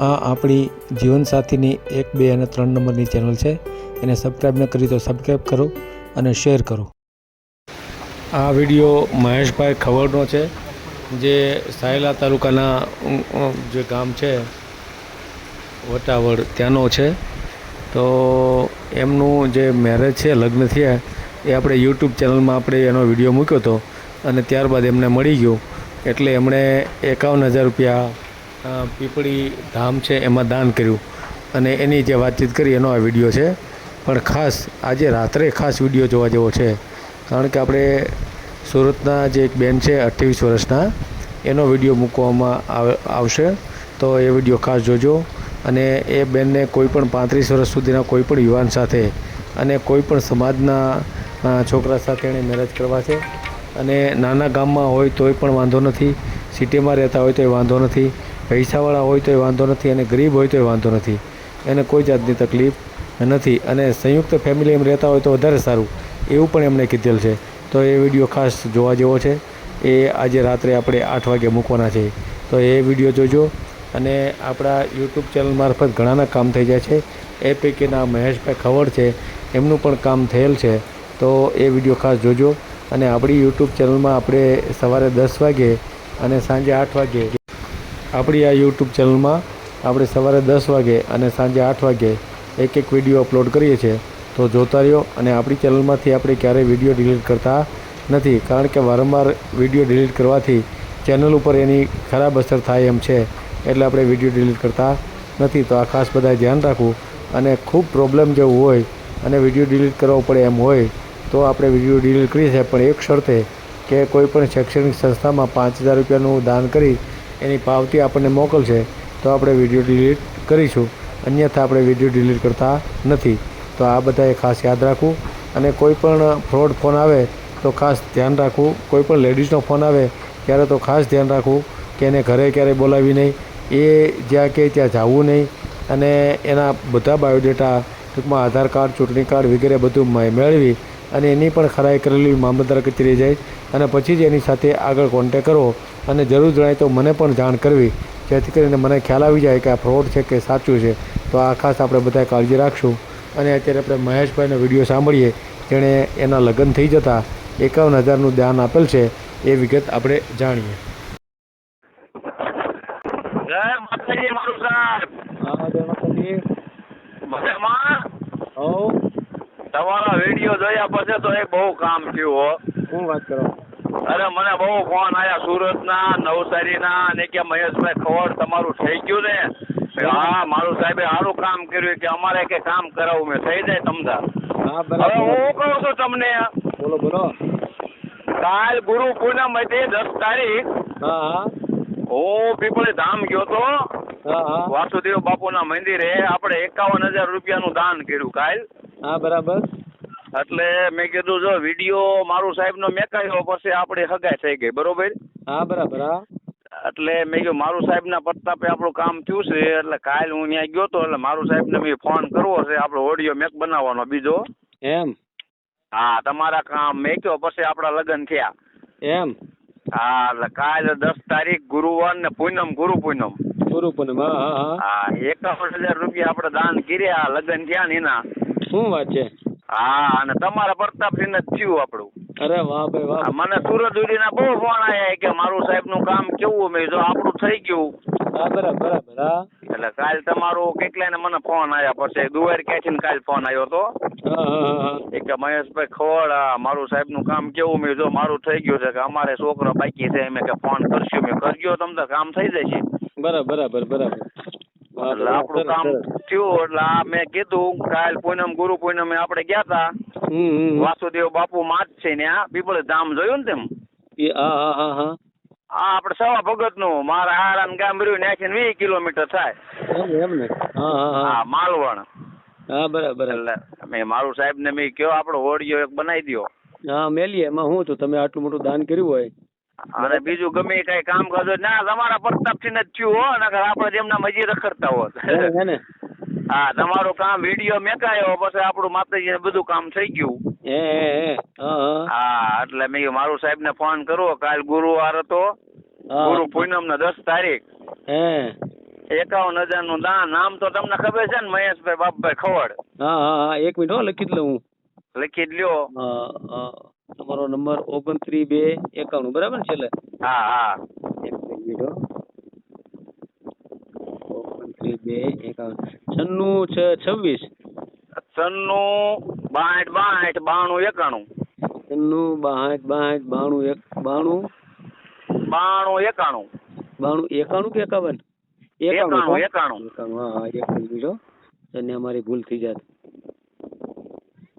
આ આપણી જીવનસાથીની એક, બે અને ત્રણ નંબરની ચેનલ છે. એને સબસ્ક્રાઈબ ન કરી તો સબસ્ક્રાઈબ કરો અને શેર કરો. આ વીડિયો મહેશભાઈ ખવડનો છે, જે સાયલા તાલુકાના જે ગામ છે વટાવડ ત્યાંનો છે. તો એમનું જે મેરેજ છે, લગ્ન થયા એ આપણે યુટ્યુબ ચેનલમાં આપણે એનો વીડિયો મૂક્યો હતો અને ત્યારબાદ એમને મળી ગયું. એટલે એમણે એકાવન હજાર રૂપિયા પીપળી ધામ છે, એમાં દાન કર્યું. અને એની જે વાતચીત કરી, એનો આ વીડિયો છે. પણ ખાસ, આજે રાત્રે ખાસ વીડિયો જોવા જેવો છે. કારણ કે આપણે સુરતના જે એક બેન છે, અઠ્યાવીસ વર્ષના, એનો વીડિયો મૂકવામાં આવે- આવશે. તો એ વીડિયો ખાસ જોજો. અને એ બેનને કોઈપણ પાંત્રીસ વર્ષ સુધીના કોઈપણ યુવાન સાથે અને કોઈ પણ સમાજના છોકરા સાથે એણે મેરેજ કરવા છે. અને નાના ગામમાં હોય તોય પણ વાંધો નથી. સિટીમાં રહેતા હોય તોય વાંધો નથી. પૈસાવાળા હોય તોય વાંધો નથી અને ગરીબ હોય તોય વાંધો નથી. એને કોઈ જાતની તકલીફ નથી અને સંયુક્ત ફેમિલી એમ રહેતા હોય તો વધારે સારું. એવું પણ એમણે કીધેલ છે. તો એ વીડિયો ખાસ જોવા જેવો છે. એ આજે રાત્રે આપણે આઠ વાગે મૂકવાના છે. તો એ વીડિયો જોજો અને આપણા યુટ્યુબ ચેનલ મારફત ઘણાના કામ થઈ જાય છે. એ પૈકીના મહેશભાઈ ખવડ છે. એમનું પણ કામ થયેલ છે. તો એ વીડિયો ખાસ જોજો અને આપણી યુટ્યુબ ચેનલમાં આપણે સવારે દસ વાગે અને સાંજે આઠ વાગે આપણી આ યુટ્યુબ ચેનલમાં આપણે સવારે દસ વાગે અને સાંજે આઠ વાગે એક એક વીડિયો અપલોડ કરીએ છીએ. તો જોતા રહ્યો અને આપણી ચેનલમાંથી આપણે ક્યારેય વીડિયો ડિલીટ કરતા નથી. કારણ કે વારંવાર વીડિયો ડિલીટ કરવાથી ચેનલ ઉપર એની ખરાબ અસર થાય એમ છે. એટલે આપણે વીડિયો ડિલીટ કરતા નથી. તો આ ખાસ બધાએ ધ્યાન રાખવું અને ખૂબ પ્રોબ્લેમ જેવું હોય અને વીડિયો ડિલીટ કરવો પડે એમ હોય તો આપણે વીડિયો ડિલીટ કરીએ છીએ. પણ એક શરતે કે કોઈ પણ શૈક્ષણિક સંસ્થામાં પાંચ હજાર રૂપિયાનું દાન કરી એની પાવતી આપણને મોકલશે, તો આપણે વીડિયો ડિલીટ કરીશું. અન્યથા આપણે વીડિયો ડિલીટ કરતા નથી. તો આ બધાએ ખાસ યાદ રાખવું. અને કોઈ પણ ફ્રોડ ફોન આવે, તો ખાસ ધ્યાન રાખવું. કોઈ પણ લેડીઝનો ફોન આવે, ત્યારે તો ખાસ ધ્યાન રાખવું કે એને ઘરે ક્યારેય બોલાવી નહીં. એ જ્યાં કે ત્યાં જવું નહીં. અને એના બધા બાયોડેટા, ટૂંકમાં આધાર કાર્ડ, ચૂંટણી કાર્ડ વગેરે બધું મેળવી અને એની પણ ખરાઈ કરેલી મામલતદાર કચેરી જાય અને પછી જ એની સાથે આગળ કોન્ટેક કરવો અને જરૂર જણાય તો મને પણ જાણ કરવી. જેથી કરીને મને ખ્યાલ આવી જાય કે આ ફ્રોડ છે કે સાચું છે. તો આ ખાસ આપણે બધા કાળજી રાખશું. અને અત્યારે આપણે મહેશભાઈનો વીડિયો સાંભળીએ. જેણે એના લગ્ન થઈ જતા એકાવન હજારનું દાન આપેલ છે એ વિગત આપણે જાણીએ. તમારા વીડિયો જોયા પછી તો એ બહુ કામ થયું હો. શું વાત કરો? અરે મને બહુ ફોન આયા સુરતના નવસારીના અને કે મહેશભાઈ ખવડ તમારું થઈ ગયું ને? હા મારું સાહેબે સારું કામ કર્યું કે અમારે કે કામ કરાવવું મેં. થઈ જાય તમદાર હા હવે હું કહું છું તમને? બોલો બોલો. કાલ ગુરુ પૂનમ હતી દસ તારીખ હા પીપળી ધામ ગયો તો હા હા. વાસુદેવ બાપુના મંદિરે આપણે એકાવન હજાર રૂપિયાનું દાન કર્યું કાલ. હા બરાબર. એટલે મેં કીધું જો વીડિયો મારું સાહેબ નો મેકાયો પછી આપણી હગાઈ થઈ ગઈ. બરોબર? હા બરાબર હા. એટલે મેં કીધું મારું સાહેબના પ્રતાપે આપણું કામ થયું છે એટલે કાલ હું ત્યાં ગયો તો એટલે મારું સાહેબ ને મેં ફોન કરવો છે આપણો ઓડિયો મેક બનાવવાનો બીજો. એમ? હા તમારા કામ મેક્યો પછી આપણા લગ્ન થયા. એમ? હા એટલે કાલ દસ તારીખ ગુરુવાર ને પૂનમ ગુરુ પૂનમ. ગુરુ પૂનમ હા હા હા. હા એકાવન હજાર રૂપિયા આપણે દાન કર્યા લગ્ન થયા ને એના. શું વાત છે? હા અને તમારા પ્રતાપથી જ થયું આપણું. અરે વાહ ભાઈ વાહ. મને સુરત સુધીના બહુ ફોન આવ્યા કે મારું સાહેબનું કામ કેવું મેં જો આપણું થઈ ગયું. બરાબર બરાબર હા. એટલે કાલ તમારું કેટલાયને મને ફોન આવ્યા પછી દુવાર ક્યાંથી કાલ ફોન આવ્યો હતો હા હા હા હા. એ કે મહેશભાઈ ખવડ આ મારું સાહેબનું કામ કેવું મેં જો મારું થઈ ગયું છે કે અમારે છોકરો બાકી છે મેં કે ફોન કરશું. મેં કરજો તમને કામ થઈ જશે. બરાબર બરાબર બરાબર. આપણું કામ થયું એટલે આ મેં કીધું કાલ પૂનમ ગુરુ પૂનમે આપણે ગયા હમ. વાસુદેવ બાપુ માત છે ને આ પીપળ ધામ જોયું ને તેમ? એ હા હા હા હા. આ આપણે સવા ભગતનું મારા હારાન ગામ રહ્યું આખી વીસ કિલોમીટર થાય. એમ ને? હા હા હા. હા માલવણ. હા બરાબર. એટલે મેં મારું સાહેબ ને મેં કયો આપણો ઓડિયો એક બનાવી દ્યો. હા મેલીએ એમાં હું છું? તમે આટલું મોટું દાન કર્યું હોય અને બીજું ગમે કઈ કામ કરજો. ના તમારા પ્રતાપથી જ થયું હો. નકર આપણે જેમના મજી રખડતા હોત. ને, હા તમારું કામ વીડિયો મેકાયો પછી આપણું માતાજી બધું કામ થઈ ગયું. હે એટલે મેં મારું સાહેબ ને ફોન કરો. કાલ ગુરુવાર હતો. ગુરુ પૂનમ ને દસ તારીખ. એકાવન હજારનું દાન. નામ તો તમને ખબર છે ને મહેશભાઈ બાપભાઈ ખવડ. હા હા એક મિનિટ હો લખી જ લઉં. લખી જ લ્યો. તમારો નંબર ઓગણત્રીસ બે એકાણું બરાબર ને છેલ્લે? હા હા. એક મિનિટ ઓગણત્રીસ બે એકાવન છન્નું છ છવ્વીસ? છન્નું બાઠ બાઠ બાણું એકાણું. છન્નું બાઠ બાઠ બાણું એક બાણું? બાણું એકાણું. બાણું એકાણું કે એકાવન? એકાણું? એકાણું એકાણું. હા એક મિનિટ બીજો અને અમારી ભૂલ થઈ જાત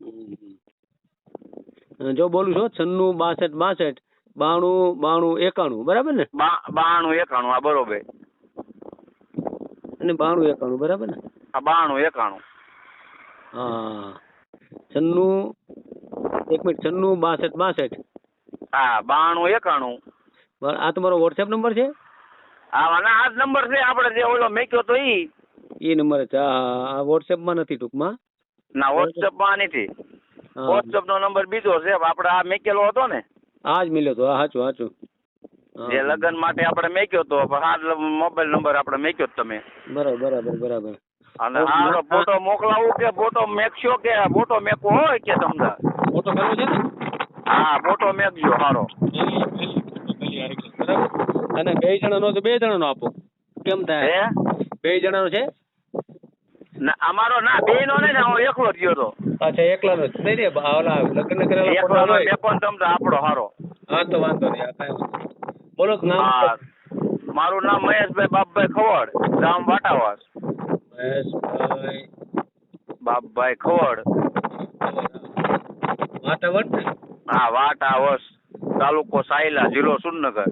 હમ, હમ. અ, જો બોલું છો છન્નું બાસઠ બાસઠ બાણું બાણું એકાણું બરાબર ને? બાણું એકાણું આ બરોબર. અને બાણું એકાણું બરાબર ને? આ બાણું એકાણું. હા. છન્નું એક મિનિટ છન્નું બાસઠ બાસઠ. હા બાણું એકાણું. આ તમારો વોટ્સએપ નંબર છે? હા ના આ જ નંબર છે આપણે જે ઓલો મેક્યો તો ઈ. એ નંબર છે. હા હા, હા વોટ્સએપમાં નથી ટૂંકમાં. ના વોટ્સએપમાં નથી. હા વોટ્સઅપ નો નંબર બીજો છે. આપડે આ મેકેલો હતો ને આ જ મળ્યો તો. હાચું સાચું સાચું હા, જે લગ્ન માટે આપણે મેક્યો તો આ મોબાઈલ નંબર આપણે મેક્યો તમે. બરાબર બરાબર બરાબર. અને આ ફોટો મોકલાવું કે ફોટો મેકશો કે ફોટો મેકવો હોય કે તમને? ફોટો કરવો છે ને? હા ફોટો મેકજો સારો બરાબર? અને બે જણાનો તો બે જણાનો આપો. કેમ હે? થાય બે જણાનો છે? ના, અમારો ના બે નો નહીં ને હું એકલો જ ગયો તો. અચ્છા એકલાનો જ. નહીં નહીં ઓલા લગ્ન કરેલા ફોટો હોય. ને તમ આપણો સારો હા તો વાંધો નહીં આ કાંઈ બોલો નામ મારું નામ મહેશભાઈ બાપભાઈ ખવડ ગામ વાટાવાસ. મહેશભાઈ. બાપભાઈ ખવડ. વાતાવરણ હા વાટાવસ તાલુકો સાયલા જિલ્લો સુરનગર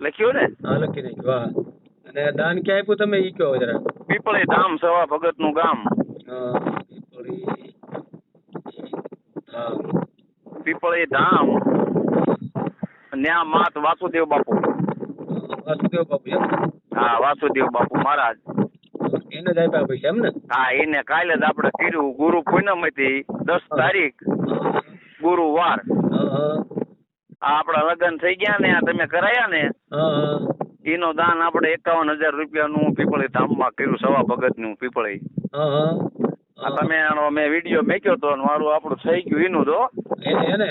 લખ્યું ને? હા લખી નાખ્યું. વાહ. અને દાન ક્યાં આપ્યું તમે? ઈ કહો જરા. પીપળી ધામ સવા ભગતનું ગામ પીપળી. ધામ. ન્યા માત વાસુદેવ બાપુ. વાસુદેવ બાપુ એમ? હા વાસુદેવ બાપુ મહારાજ. એને જ આપ્યા પૈસા એમ ને? હા એને કાલે જ આપણે કર્યું ગુરુ પૂનમ હતી દસ તારીખ ગુરુવાર. આ આપણા લગ્ન થઈ ગયા ને આ તમે કરાયા ને એનો દાન આપણે એકાવન હજાર રૂપિયાનું પીપળી ધામમાં કર્યું સવા ભગતનું પીપળી. તમે મેં વીડિયો મેક્યો તો મારું આપણું થઈ ગયું એનું તો. એને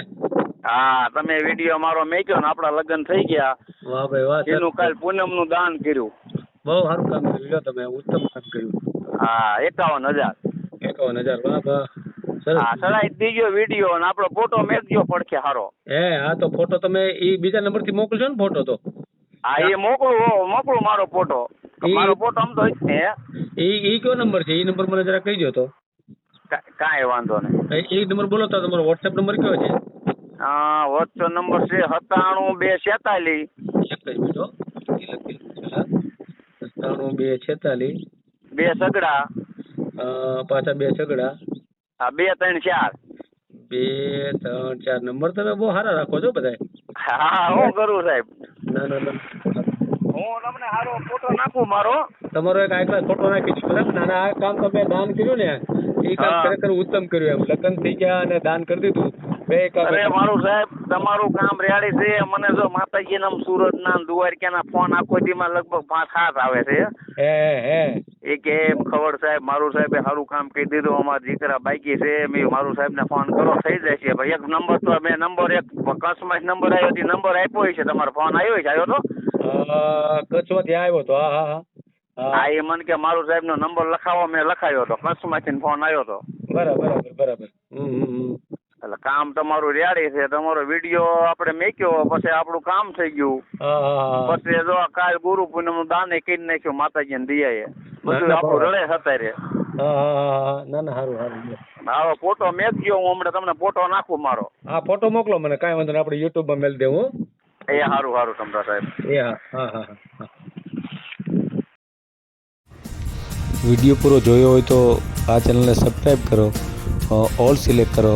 હા તમે વીડિયો મારો મેક્યો ને આપણા લગ્ન થઈ ગયા. વાહ ભાઈ વાહ એનું કાલ પૂનમનું દાન કર્યું. બહુ સારું કામ કર્યું. તમે ઉત્તમ કામ કર્યું. હા એકાવન હજાર. એકાવન હજાર વાહ વાહ. હા ચડાઈ દીજો વીડિયો ને આપણો ફોટો મેકજો પડખે હારો. હે હા તો ફોટો તમે ઈ બીજા નંબરથી મોકલજો ને ફોટો તો. હા એ મોકલું મોકલું મારો ફોટો. મારો ફોટો આમ તો હે ઈ ઈ કયો નંબર છે? ઈ નંબર મને જરા કહી દો તો કાંઈ વાંધો નહીં. એ નંબર બોલો તો તમારો વોટ્સએપ નંબર કયો છે? હા વોટ્સઅપ નંબર છે સત્તાણું બે છેતાલીસ. એક જ મિનિટ. સત્તાણું બે છેતાલીસ. બે સગડા. પાછા બે છગડા હા બે ત્રણ ચાર. બે ત્રણ ચાર. નંબર તમે બહુ સારા રાખો છો બધા હા હું કરું સાહેબ? ના ના ના. હું તમને સારો ફોટો નાખું મારો. તમારો એક ફોટો નાખી બરાબર? અને આ કામ તમે દાન કર્યું ને. એ કામ ખરેખર ઉત્તમ કર્યું એમ. લગ્ન થઈ ગયા અને દાન કરી દીધું. બે કામ અરે મારું સાહેબ તમારું કામ રેડી છે. મને જો માતાજી નામ સુરત ના દ્વારકા ના ફોન આખો દીમાં લગભગ પાંચ સાત આવે છે. હે હે. કે એમ ખબર સાહેબ મારું સાહેબે સારું કામ કહી દીધું અમારા દીકરા બાકી છે મેં મારું સાહેબ ને ફોન કરો થઈ જશે. ભાઈ એક નંબર તો મેં નંબર એક કચ્છમાં નંબર આવ્યો હતી નંબર આપ્યો છે તમારો ફોન આવ્યો છે આવ્યો તો? કચ્છમાંથી આવ્યો તો હા હા હા. એ મને કે મારું સાહેબ નો નંબર લખાવો મેં લખાયો હતો કચ્છમાંથી ફોન આવ્યો હતો બરાબર બરાબર બરાબર. હમ હમ. એટલે કામ તમારું રેડી છે. તમારો વીડિયો આપણે મેક્યો પછી આપણું કામ થઈ ગયું. પછી જો કાલ ગુરુ પૂનમનું દાને કહી નાખ્યું માતાજી ને દિયા બધું આપણું રડે હતા રે. હા હા હા હા. ના ના સારું સારું હા ફોટો મેકજો હું હમણાં તમને ફોટો નાખું મારો. હા ફોટો મોકલો મને કાંઈ વાંધો નહીં આપણે યુટ્યુબમાં મેલ દેવું એ સારું સારું તમરા સાહેબ. એ હા હા વીડિયો પૂરો જોયો હોય તો આ ચેનલને સબસ્ક્રાઈબ કરો ઓલ સિલેક્ટ કરો.